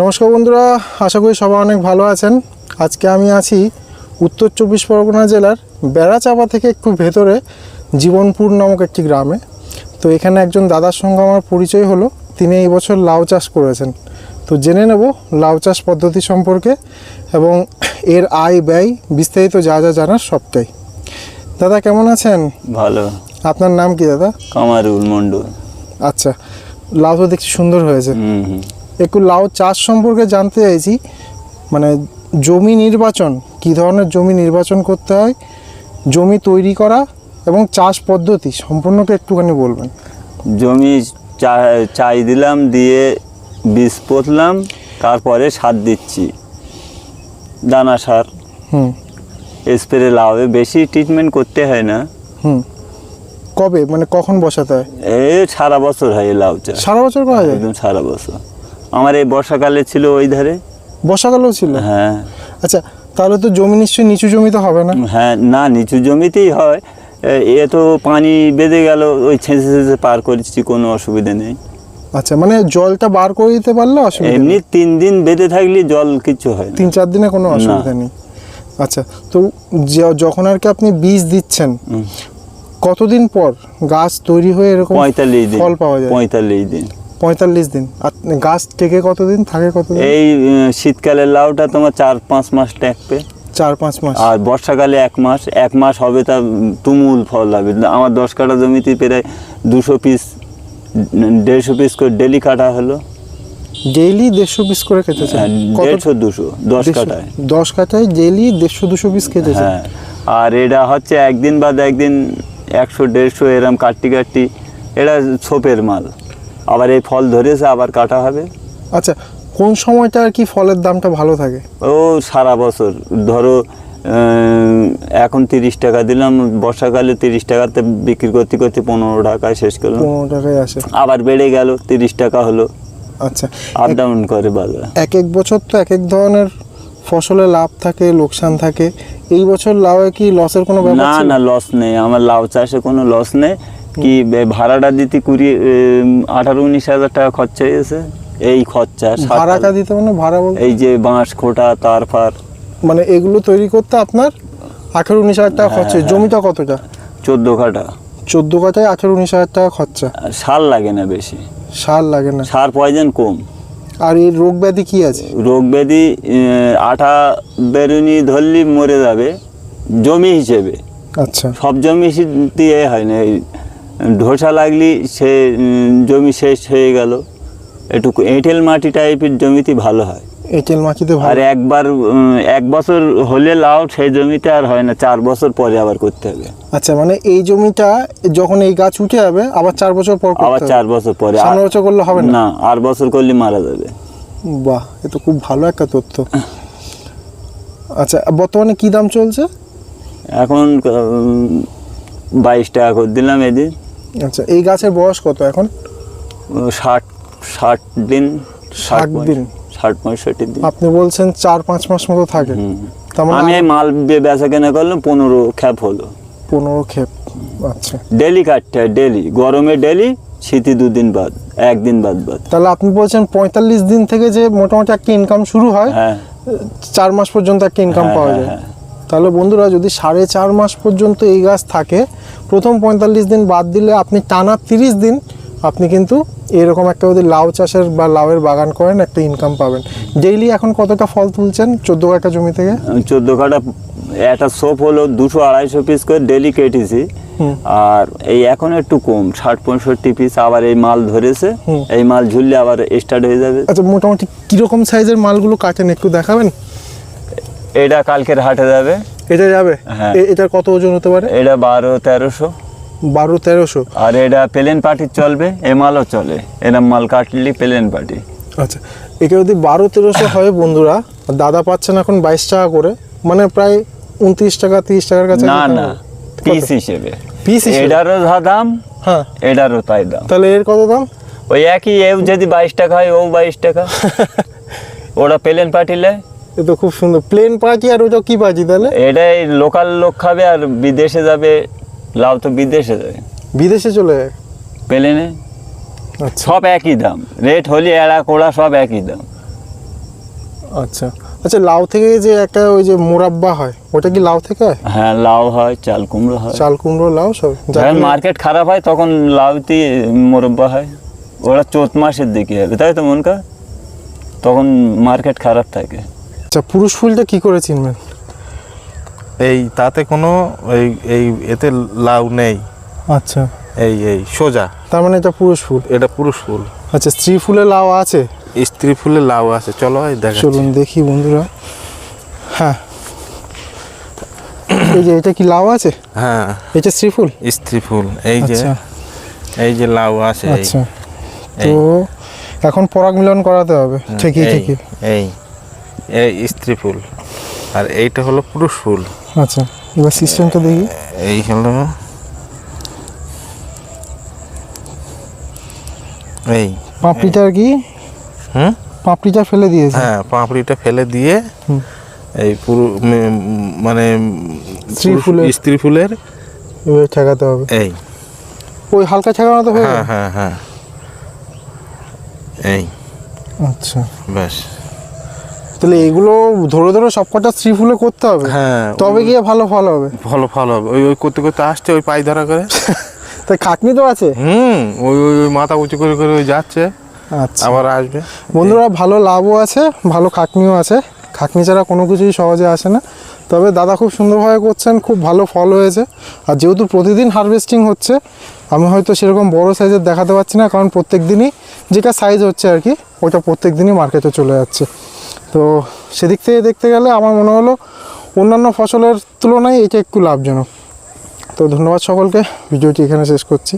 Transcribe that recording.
নমস্কার বন্ধুরা আশা করি সবাই অনেক ভালো আছেন। আজকে আমি আছি উত্তর চব্বিশ পরগনা জেলার বেড়াচাপা থেকে একটু ভেতরে জীবনপুর নামক একটি গ্রামে। তো এখানে একজন দাদার সঙ্গে আমার পরিচয় হলো তিনি এই বছর লাউ চাষ করেছেন। তো জেনে নেব লাউ চাষ পদ্ধতি সম্পর্কে এবং এর আয় ব্যয় বিস্তারিত যা যা জানার সবটাই। দাদা কেমন আছেন? ভালো। আপনার নাম কি দাদা? কামারুল মন্ডল আচ্ছা লাউ তো দেখছি সুন্দর হয়েছে। হুম হুম। একটু লাউ চাষ সম্পর্কে জানতে চাইছি। মানে জমি নির্বাচন কি ধরনের জমি নির্বাচন করতে হয় জমি তৈরি করা এবং চাষ পদ্ধতি সম্পূর্ণটা একটুখানি বলবেন। জমি চাই দিলাম দিয়ে বীজ পুঁতলাম তারপরে সার দিচ্ছি। দানা সার। হুম। স্প্রে লাভে বেশি ট্রিটমেন্ট করতে হয় না। হুম। কবে? মানে কখন বসাতে হয়? এই সারা বছর হয় লাউ চাষ। সারা বছর করা যায়? একদম সারা বছর। আমার এই বর্ষাকালে ছিল ওই ধারে। বর্ষাকালেও ছিল? হ্যাঁ। আচ্ছা তাহলে তো জমি নিশ্চয়ই নিচু জমিতে হবে না? হ্যাঁ না নিচু জমিতেই হয়। এ- তো পানি বেঁধে গেল ওই ছেঁচে ছেঁচে পার করেছি কোনো অসুবিধা নেই। আচ্ছা মানে জলটা বার করে দিতে পারলে অসুবিধা এমনি তিন দিন বেঁধে থাকলে জল কিছু হয় না। তিন চার দিনে কোনো অসুবিধা নেই। আচ্ছা তো যে- যখন আর কি আপনি বীজ দিচ্ছেন কতদিন পর গাছ তৈরি হয়ে এরকম পঁয়তাল্লিশ দিন। ফল পাওয়া যায়? পঁয়তাল্লিশ দিন। পঁয়তাল্লিশ দিন। আর গাছ থেকে কতদিন? থাকে কতদিন? এই শীতকালের লাউটা তোমার চার পাঁচ মাস টেকবে। চার পাঁচ মাস। আর বর্ষাকালে এক মাস এক মাস হবে তা তুমুল ফল হবে আমার দশ কাঠা জমিতে প্রায় দুশো পিস দেড়শো পিস করে ডেলি কাটা হলো। ডেইলি দেড়শো পিস করে খেতে হ্যাঁ, কত? দেড়শো দুশো দশ কাটায় দশ কাঠায় ডেইলি দেড়শো দুশো পিস খেতে হ্যাঁ আর এটা হচ্ছে একদিন বাদ একদিন একশো দেড়শো এরম কাটটি কাটটি এটা ছোপের মাল। আবার এই ফল ধরেছে আবার কাটা হবে। আচ্ছা কোন সময়টা আর কি ফলের দামটা ভালো থাকে? ও সারা বছর। ধরো এখন তিরিশ টাকা দিলাম বর্ষাকালে তিরিশ টাকাতে বিক্রি করতে করতে পনেরো টাকায় শেষ করলাম। পনেরো টাকায় আসে। আবার বেড়ে গেল তিরিশ টাকা হলো। আচ্ছা আপ ডাউন করে বাজার। এক এক বছর তো এক এক ধরনের ফসলে লাভ থাকে লোকসান থাকে। এই বছর লাভে কি লসের কোনো না না লস নেই। আমার লাউ চাষে কোনো লস নেই। কি ভাড়াটা দিতে কুড়ি আঠারো উনিশ হাজার টাকা খরচা হয়েছে এই খরচা সাত ভাড়া কা হাজার। দিতে মানে ভাড়া এই যে বাঁশ খোঁটা তার ফার। মানে এগুলো তৈরি করতে আপনার আঠারো উনিশ হাজার টাকা খরচা হ্যাঁ, হ্যাঁ। জমিটা কতটা? চোদ্দ কাটা চোদ্দ কাঠায় আঠেরো উনিশ হাজার টাকা খরচা। সার লাগে না বেশি। সার লাগে না। সার পয়জন কম। আর এই রোগ ব্যাধি কি আছে? রোগ ব্যাধি আঠা বেরুনি ধরলি মরে যাবে জমি হিসেবে। আচ্ছা। সব জমি দিয়ে হয় না ঢোসা লাগলি সে জমি শেষ হয়ে গেল। একটু এঁটেল মাটি টাইপের জমিতে ভালো হয়। এঁটেল মাটিতে আর একবার এক বছর হলে লাউ সেই জমিতে আর হয় না চার বছর পরে আবার করতে হবে। আচ্ছা মানে এই জমিটা যখন এই গাছ উঠে যাবে আবার চার বছর পর আবার চার বছর পরে সামনে বছর করলে হবে না? না আর বছর করলে মারা যাবে। বাহ এ তো খুব ভালো একটা তথ্য। আচ্ছা বর্তমানে কি দাম চলছে? এখন বাইশ টাকা করে দিলাম এদিন। আচ্ছা এই গাছের বয়স কত এখন? ষাট ষাট দিন ষাট দিন। ষাট পঁয়ষট্টি দিন। আপনি বলছেন চার পাঁচ মাস মতো থাকে। মানে আমি এই মাল বেচা কেনা করলাম পনেরো খ্যাপ হলো। পনেরো ক্ষেপ আচ্ছা। ডেলি কাটতে হয় ডেলি। গরমে ডেলি শীতে দুদিন বাদ একদিন বাদ বাদ। তাহলে আপনি বলছেন পঁয়তাল্লিশ দিন থেকে যে মোটামুটি একটা ইনকাম শুরু হয় হ্যাঁ। চার মাস পর্যন্ত একটা ইনকাম হ্যাঁ, পাওয়া হ্যাঁ, যায়। তাহলে বন্ধুরা যদি সাড়ে চার মাস পর্যন্ত এই গাছ থাকে প্রথম পঁয়তাল্লিশ দিন বাদ দিলে আপনি টানা তিরিশ দিন আপনি কিন্তু এরকম একটা যদি লাউ চাষের বা লাউয়ের বাগান করেন একটা ইনকাম পাবেন। ডেইলি এখন কতটা ফল তুলছেন চোদ্দ কাঠা জমি থেকে? চোদ্দ কাটা একটা সোপ হলো দুশো আড়াইশো পিস করে ডেলি কেটেছি। আর এই এখন একটু কম ষাট পঁয়ষট্টি পিস আবার এই মাল ধরেছে। এই মাল ঝুললে আবার স্টার্ট হয়ে যাবে। আচ্ছা মোটামুটি কীরকম সাইজের মালগুলো কাটেন একটু দেখাবেন? এটা কালকের হাটে যাবে। এটা যাবে? হ্যাঁ। এ- এটার কত ওজন হতে পারে? এটা বারো তেরোশো। বারো তেরোশো। আর এটা প্লেন পার্টি চলবে এ মালও চলে। এরম মাল কাটলি প্লেন পার্টি আচ্ছা এটা যদি বারো তেরোশো হয় বন্ধুরা দাদা পাচ্ছেন এখন বাইশ টাকা করে মানে প্রায় উনত্রিশ টাকা তিরিশ টাকার কাছে না না পিস হিসেবে। পিস? এটারও যা দাম হ্যাঁ। এটারও তাই দাম। তাহলে এর কত দাম? ওই একই এও যদি বাইশ টাকা হয় ও বাইশ টাকা। ওরা প্লেন পাঠিলে এ তো খুব সুন্দর। প্লেন পার্টি আর ওটা কি পার্টি তাহলে? এটাই লোকাল লোক খাবে আর বিদেশে যাবে লাউ তো বিদেশে যাবে বিদেশে চলে যায়? প্লেনে আচ্ছা। সব একই দাম। রেট হলি এড়া কোড়া সব একই দাম। আচ্ছা। আচ্ছা লাউ থেকে যে একটা ওই যে মোরাব্বা হয় ওটা কি লাউ থেকে হয়? হ্যাঁ লাউ হয় চাল কুমড়ো হয়। চাল কুমড়ো লাউ সব। যখন মার্কেট খারাপ হয় তখন লাউতে মোরব্বা হয়। ওরা চোত মাসের দিকে হবে তাই তো মনকা? তখন মার্কেট খারাপ থাকে। আচ্ছা পুরুষ ফুলটা কি করে চিনবেন? এই তাতে কোনো এই এই এতে লাউ নেই। আচ্ছা। এই এই সোজা। তার মানে এটা পুরুষ ফুল? এটা পুরুষ ফুল। আচ্ছা স্ত্রী ফুলে লাউ আছে? স্ত্রী ফুলে লাউ আছে। চলো এই দেখা চলুন দেখি বন্ধুরা। হ্যাঁ। এই যে এটা কি লাউ আছে? হ্যাঁ। এটা স্ত্রী ফুল? স্ত্রী ফুল। এই যে আচ্ছা। এই যে লাউ আছে আচ্ছা। তো এখন পরাগ মিলন করাতে হবে। ঠিকই ঠিকই এই এই। স্ত্রী ফুল। আর এইটা হলো পুরুষ ফুল। আচ্ছা এবার সিস্টেমটা দেখি। এই হলো এই। পাপড়িটা আর কি? হুম? পাপড়িটা ফেলে দিয়েছে। হ্যাঁ পাপড়িটা ফেলে দিয়ে এই পুরো মানে স্ত্রী ফুলের- স্ত্রী ফুলের এবার ঠেকাতে হবে। এই। ওই হালকা ঠেকানো তো হ্যাঁ হ্যাঁ হ্যাঁ। এই। আচ্ছা। ব্যাস। তাহলে এগুলো ধরে ধরে সবকটা স্ত্রী ফুলে করতে হবে। হ্যাঁ তবে গিয়ে ভালো ফল হবে। ভালো ফল হবে। ওই ওই করতে করতে আসছে ওই পাই ধরা করে। তাই খাটনি তো আছে? হুম ওই ওই ওই মাথা উঁচু করে করে ওই যাচ্ছে। আচ্ছা। আবার আসবে। বন্ধুরা ভালো লাভও আছে ভালো খাটনিও আছে। খাটনি ছাড়া কোনো কিছুই সহজে আসে না। তবে দাদা খুব সুন্দরভাবে করছেন খুব ভালো ফল হয়েছে। আর যেহেতু প্রতিদিন হারভেস্টিং হচ্ছে আমি হয়তো সেরকম বড় সাইজের দেখাতে পারছি না কারণ প্রত্যেক দিনই যেটা সাইজ হচ্ছে আর কি ওটা প্রত্যেক দিনই মার্কেটে চলে যাচ্ছে। তো সেদিক থেকে দেখতে গেলে আমার মনে হলো অন্যান্য ফসলের তুলনায় এটা একটু লাভজনক। তো ধন্যবাদ সকলকে, ভিডিওটি এখানে শেষ করছি।